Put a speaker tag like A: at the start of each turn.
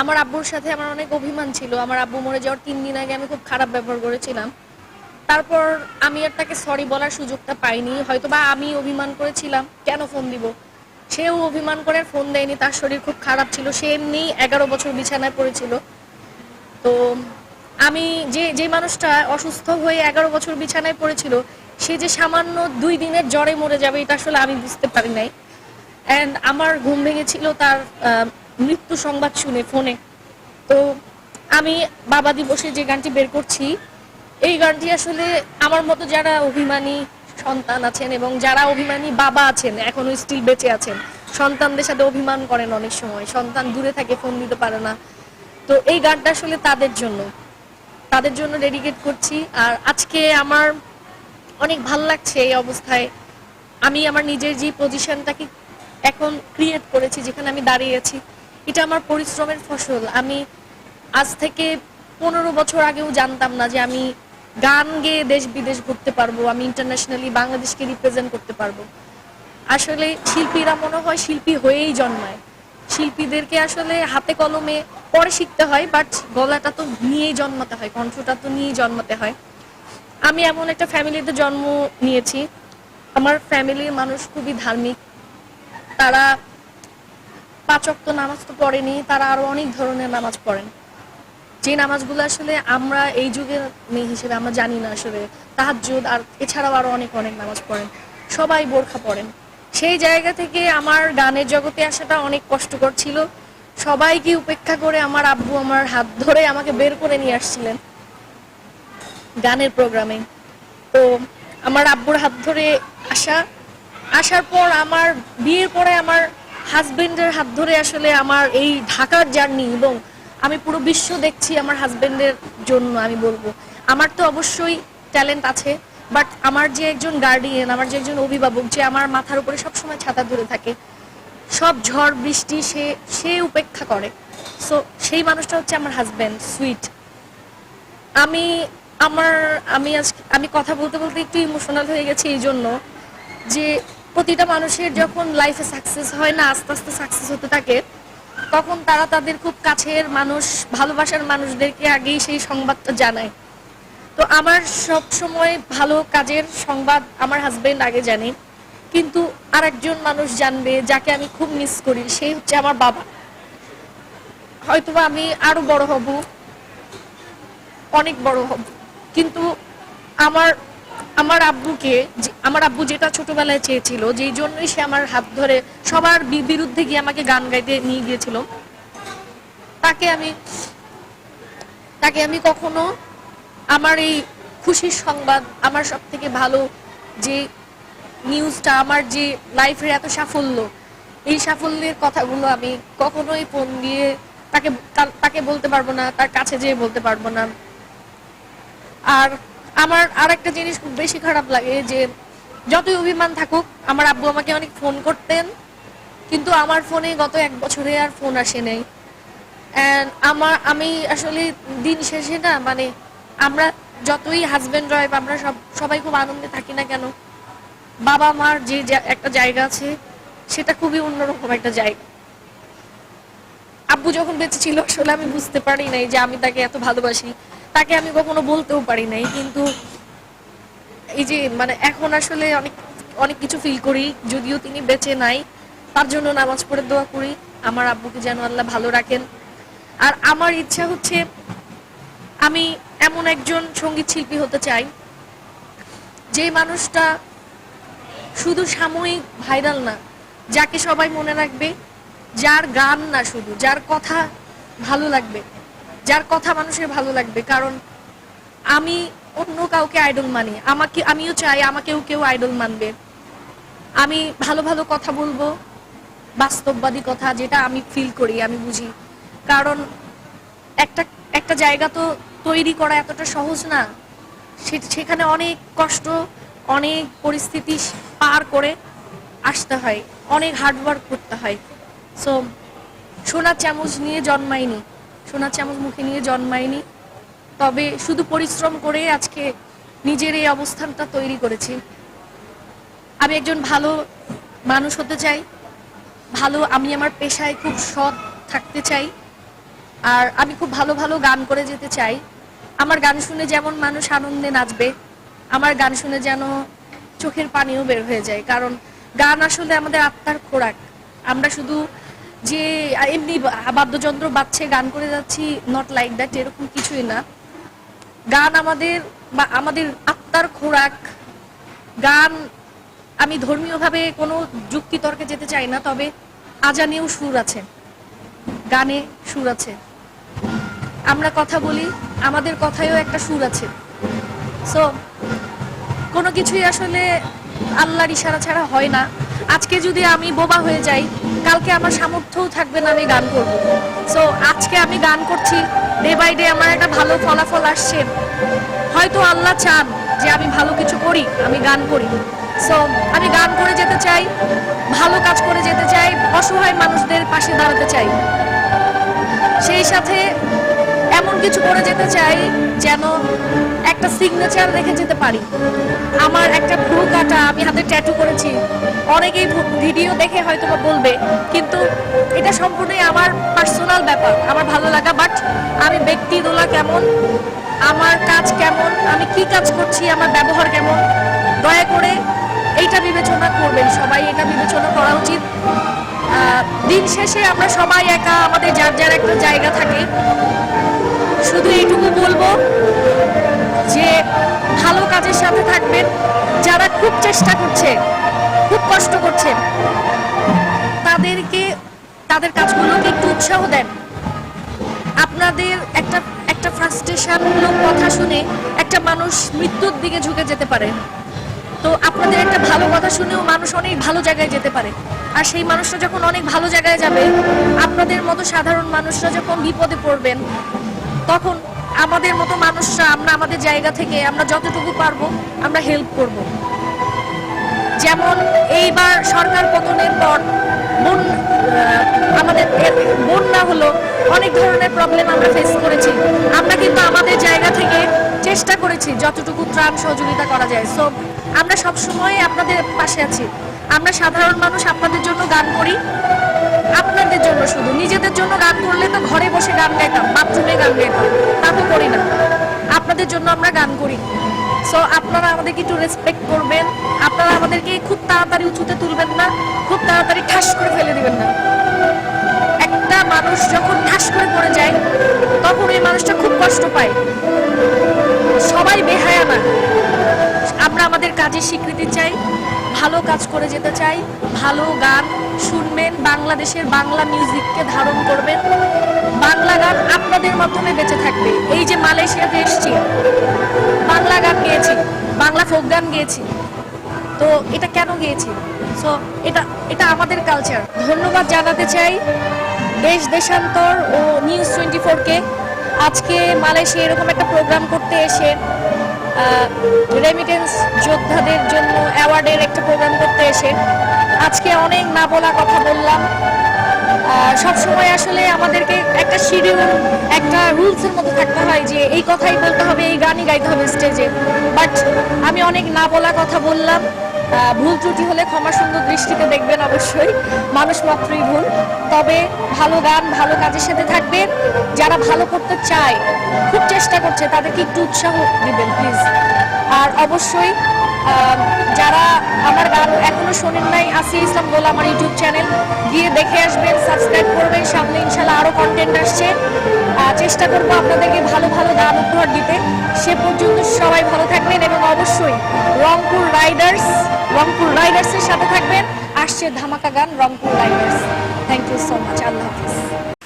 A: আমার আব্বুর সাথে আমার অনেক অভিমান ছিল। আমার আব্বু মরে যাওয়ার তিন দিন আগে আমি খুব খারাপ ব্যবহার করেছিলাম। তারপর আমি আর তাকে সরি বলার সুযোগটা পাইনি। হয়তো বা আমি অভিমান করেছিলাম, কেন ফোন দিব? সেও অভিমান করে ফোন দেয়নি। তার শরীর খুব খারাপ ছিল। সে এমনি এগারো বছর বিছানায় পড়েছিল। তো আমি যে যে মানুষটা অসুস্থ হয়ে এগারো বছর বিছানায় পড়েছিল, সে যে সামান্য দুই দিনের জ্বরে মরে যাবে, এটা আসলে আমি বুঝতে পারি নাই। অ্যান্ড আমার ঘুম ভেঙেছিল তার মৃত্যু সংবাদ শুনে ফোনে। তো আমি বাবা দিবসে যে গানটি বের করছি, এই গানটি আসলে আমার মতো যারা অভিমানী সন্তান আছেন এবং যারা অভিমানী বাবা আছেন, এখনও স্টিল বেঁচে আছেন, সন্তানদের সাথে অভিমান করেন অনেক সময়। সন্তান দূরে থাকে, ফোন দিতে পারে না। তো এই গানটা আসলে তাদের জন্য। তাদের জন্য ডেডিকেট করছি। আর আজকে আমার অনেক ভালো লাগছে এই অবস্থায়। আমি আমার নিজের যে পজিশনটাকে এখন ক্রিয়েট করেছি, যেখানে আমি দাঁড়িয়ে আছি এটা আমার পরিশ্রমের ফসল। আমি আজ থেকে পনেরো বছর আগেও জানতাম না যে আমি গান গেয়ে দেশ বিদেশ ঘুরতে পারব, আমি ইন্টারন্যাশনালি বাংলাদেশকে রিপ্রেজেন্ট করতে পারব। আসলে শিল্পীরা মনে হয় শিল্পী হয়েই জন্মায়। শিল্পীদেরকে আসলে হাতে কলমে পরে শিখতে হয় বাট গলাটা তো নিয়েই জন্মাতে হয়, কণ্ঠটা তো নিয়েই জন্মাতে হয়। আমি এমন একটা ফ্যামিলিতে জন্ম নিয়েছি। আমার ফ্যামিলির মানুষ খুবই ধার্মিক। তারা পাঁচ ওয়াক্ত নামাজ তো পড়েনি, তারা আরও অনেক ধরনের নামাজ পড়েন। যে নামাজগুলো আসলে আমরা এই যুগের মেয়ে হিসেবে, আমরা জানি না আসলে, তাহাজ্জুদ আর এছাড়াও আরও অনেক অনেক নামাজ পড়েন। সবাই বোরখা পড়েন। সেই জায়গা থেকে আমার গানের জগতে আসাটা অনেক কষ্টকর ছিল। সবাইকে উপেক্ষা করে আমার আব্বু আমার হাত ধরে আমাকে বের করে নিয়ে আসছিলেন গানের প্রোগ্রামে। তো আমার আব্বুর হাত ধরে আসা, আসার পর আমার, বিয়ের পরে আমার হাজবেন্ডের হাত ধরে আসলে আমার এই ঢাকার জার্নি এবং আমি পুরো বিশ্ব দেখছি আমার হাজবেন্ডের জন্য, আমি বলব। আমার তো অবশ্যই ট্যালেন্ট আছে, বাট আমার যে একজন গার্ডিয়ান আমার যে একজন অভিভাবক, যে আমার মাথার উপরে সবসময় ছাতা ধরে থাকে, সব ঝড়, বৃষ্টি, সে সে উপেক্ষা করে। সো সেই মানুষটা হচ্ছে আমার হাজব্যান্ড সুইট আমি, আমার, আমি আজ আমি কথা বলতে বলতে একটু ইমোশনাল হয়ে গেছি এই জন্য যে প্রতিটা মানুষের যখন লাইফে সাকসেস হয় না, আস্তে আস্তে সাকসেস হতে থাকে, তখন তারা তাদের খুব কাছের মানুষ, ভালোবাসার মানুষদেরকে আগেই সেই সংবাদটা জানায়। তো আমার সব সময় ভালো কাজের সংবাদ আমার হাজবেন্ড আগে জানে, কিন্তু আরেকজন মানুষ জানবে যাকে আমি খুব মিস করি সেই হচ্ছে আমার বাবা। হয়তোবা আমি আরও বড় হব, অনেক বড় হব, কিন্তু আমার আমার আব্বুকে আমার আব্বু যেটা ছোটবেলায় চেয়েছিল, যেই জন্যই সে আমার হাত ধরে সবার বিরুদ্ধে গিয়ে আমাকে গান গাইতে নিয়ে গিয়েছিল, তাকে আমি তাকে আমি কখনো আমার এই খুশির সংবাদ, আমার সব থেকে ভালো যে নিউজটা আমার যে লাইফের এত সাফল্য, এই সাফল্যের কথাগুলো আমি কখনোই ফোন দিয়ে তাকে তাকে বলতে পারব না, তার কাছে যেয়ে বলতে পারব না। আর আমার আর একটা জিনিস খুব বেশি খারাপ লাগে যে যতই অভিমান থাকুক, আমার আব্বু আমাকে অনেক ফোন করতেন, কিন্তু আমার ফোনে গত এক বছরে আর ফোন আসে নাই। আমার, আমি আসলে দিন শেষে না মানে আমরা যতই হাজবেন্ড ওয়াইফ আমরা সব, সবাই খুব আনন্দে থাকি না কেন? বাবা, মার যে, একটা জায়গা আছে, সেটা খুবই অন্যরকম একটা জায়গা। আব্বু যখন বেঁচে ছিল, আসলে আমি বুঝতে পারি নাই যে আমি তাকে এত ভালোবাসি। তাকে আমি কখনো বলতেও পারি নাই, কিন্তু এই যে মানে এখন আসলে অনেক অনেক কিছু ফিল করি, যদিও তিনি বেঁচে নাই, তার জন্য নামাজ পড়ে দোয়া করি, আমার আব্বুকে যেন আল্লাহ ভালো রাখেন। আর আমার ইচ্ছা হচ্ছে আমি এমন একজন সংগীত শিল্পী হতে চাই, যে মানুষটা শুধু সাময়িক ভাইরাল না, যাকে সবাই মনে রাখবে, যার গান না শুধু, যার কথা ভালো লাগবে যার কথা মানুষের ভালো লাগবে, কারণ আমি অন্য কাউকে আইডল মানি। আমাকে, আমিও চাই আমাকেও কেউ আইডল মানবে। আমি ভালো ভালো কথা বলব, বাস্তববাদী কথা যেটা আমি ফিল করি, আমি বুঝি। কারণ একটা একটা জায়গা তো তৈরি করা এতটা সহজ না। সেখানে অনেক কষ্ট, অনেক পরিস্থিতি পার করে আসতে হয়, অনেক হার্ডওয়ার্ক করতে হয়। সো সোনার চামচ নিয়ে জন্মায়নি সোনার চামচ মুখে নিয়ে জন্মায়নি। তবে শুধু পরিশ্রম করে আজকে নিজের এই অবস্থানটা তৈরি করেছি। আমি একজন ভালো মানুষ হতে চাই। ভালো, আমি আমার পেশায় খুব সৎ থাকতে চাই। আর আমি খুব ভালো ভালো গান করে যেতে চাই। আমার গান শুনে যেমন মানুষ আনন্দে নাচবে, আমার গান শুনে যেন চোখের পানিও বের হয়ে যায়। কারণ গান আসলে আমাদের আত্মার খোরাক। আমরা শুধু যে এমনি বাদ্যযন্ত্র বাজছে, গান করে যাচ্ছি নট লাইক দ্যাট এরকম কিছুই না। গান আমাদের বা, আমাদের আত্মার খোরাক। গান আমি ধর্মীয়ভাবে কোনো যুক্তিতর্কে যেতে চাই না, তবে আজানেও সুর আছে। গানে সুর আছে। আমরা কথা বলি, আমাদের কথায়ও একটা সুর আছে। সো কোনো কিছুই আসলে আল্লাহর ইশারা ছাড়া হয় না। আজকে যদি আমি বোবা হয়ে যাই, কালকে আমার সামর্থ্যও থাকবে না আমি গান করব। সো আজকে আমি গান করছি ডে বাই ডে আমার একটা ভালো ফলাফল আসছে। হয়তো আল্লাহ চান যে আমি ভালো কিছু করি, আমি গান করি। সো আমি গান করে যেতে চাই, ভালো কাজ করে যেতে চাই, অসহায় মানুষদের পাশে দাঁড়াতে চাই। সেই সাথে এমন কিছু করে যেতে চাই যেন একটা সিগনেচার রেখে যেতে পারি। আমার একটা ভ্রু কাটা আমি হাতে ট্যাটু করেছি। অনেকেই ভিডিও দেখে হয়তো বা বলবে, কিন্তু এটা সম্পূর্ণই আমার পার্সোনাল ব্যাপার, আমার ভালো লাগা বাট আমি ব্যক্তি দোলা কেমন? আমার কাজ কেমন? আমি কি কাজ করছি? আমার ব্যবহার কেমন? দয়া করে এইটা বিবেচনা করবেন। সবাই এটা বিবেচনা করা উচিত। দিন শেষে আমরা সবাই একা, আমাদের যার যার একটা জায়গা থাকে। শুধু এইটুকু বলব যে ভালো কাজের সাথে থাকবেন। যারা খুব চেষ্টা করছে, খুব কষ্ট করছে তাদেরকে, তাদের কাজগুলোকে একটু উৎসাহ দেন। আপনাদের একটা একটা ফ্রাস্ট্রেশনমূলক কথা শুনে একটা মানুষ মৃত্যুর দিকে ঝুঁকে যেতে পারে। তো আপনাদের একটা ভালো কথা শুনেও মানুষ অনেক ভালো জায়গায় যেতে পারে। আর সেই মানুষটা যখন অনেক ভালো জায়গায় যাবে, আপনাদের মতো সাধারণ মানুষরা যখন বিপদে পড়বেন তখন আমাদের মতো মানুষরা, আমরা আমাদের জায়গা থেকে আমরা যতটুকু পারব, আমরা হেল্প করব। যেমন এইবার সরকার পতনের পর বন আমাদের বন্যা হলো অনেক ধরনের প্রবলেম আমরা ফেস করেছি। আমরা কিন্তু আমাদের জায়গা থেকে চেষ্টা করেছি যতটুকু ত্রাণ সহযোগিতা করা যায়। সো আমরা সবসময় আপনাদের পাশে আছি। আমরা সাধারণ মানুষ আপনাদের জন্য গান করি। আপনাদের জন্য শুধু। নিজেদের জন্য গান করলে তো ঘরে বসে গান গাইতাম, বাথরুমে গান গাইতাম। তা তো করি না। আপনাদের জন্য আমরা গান করি। সো আপনারা আমাদেরকে একটু রেসপেক্ট করবেন। আপনারা আমাদেরকে খুব তাড়াতাড়ি উঁচুতে তুলবেন না, খুব তাড়াতাড়ি ঠাস করে ফেলে দিবেন না। একটা মানুষ যখন ঠাস করে পড়ে যায়, তখন ওই মানুষটা খুব কষ্ট পায়। সবাই বেহায়া না। আমরা আমাদের কাজের স্বীকৃতি চাই, ভালো কাজ করে যেতে চাই, ভালো গান শুনবেন, বাংলাদেশের বাংলা মিউজিককে ধারণ করবেন। বাংলা গান আপনাদের মাধ্যমে বেঁচে থাকবে। এই যে মালয়েশিয়াতে এসেছি, বাংলা গান গেয়েছি, বাংলা ফোক গান গেয়েছি। তো এটা কেন গেয়েছি? সো এটা এটা আমাদের কালচার ধন্যবাদ জানাতে চাই দেশ, দেশান্তর ও নিউজ টোয়েন্টি ফোরকে আজকে মালয়েশিয়া এরকম একটা প্রোগ্রাম করতে এসে রেমিটেন্স যোদ্ধাদের জন্য অ্যাওয়ার্ডের একটা প্রোগ্রাম করতে এসে আজকে অনেক না বলা কথা বললাম। সব সময় আসলে আমাদেরকে একটা শিডিউল একটা রুলসের মধ্যে থাকতে হয় যে এই কথাই বলতে হবে, এই গানই গাইতে হবে স্টেজে বাট আমি অনেক না বলা কথা বললাম। ভুল ত্রুটি হলে ক্ষমা সুন্দর দৃষ্টিতে দেখবেন অবশ্যই। মানুষ মাত্রই ভুল। তবে ভালো গান, ভালো কাজের সাথে থাকবেন যারা ভালো করতে চায়, খুব চেষ্টা করছে, তাদেরকে একটু উৎসাহ দিবেন প্লিজ আর অবশ্যই যারা আমার গান এখনও শোনেন নাই আসিয়া ইসলাম বলে আমার ইউটিউব চ্যানেল, গিয়ে দেখে আসবেন সাবস্ক্রাইব করবেন। সামনে ইনশাল্লাহ আরও কন্টেন্ট আসছে। চেষ্টা করব আপনাদেরকে ভালো ভালো গান উপহার দিতে। সে পর্যন্ত সবাই ভালো থাকবেন এবং অবশ্যই রংপুর রাইডার্স রংপুর রাইডার্সের সাথে থাকবেন। আসছে ধামাকা গান Rangpur riders. Thank you so much Allah Hafiz.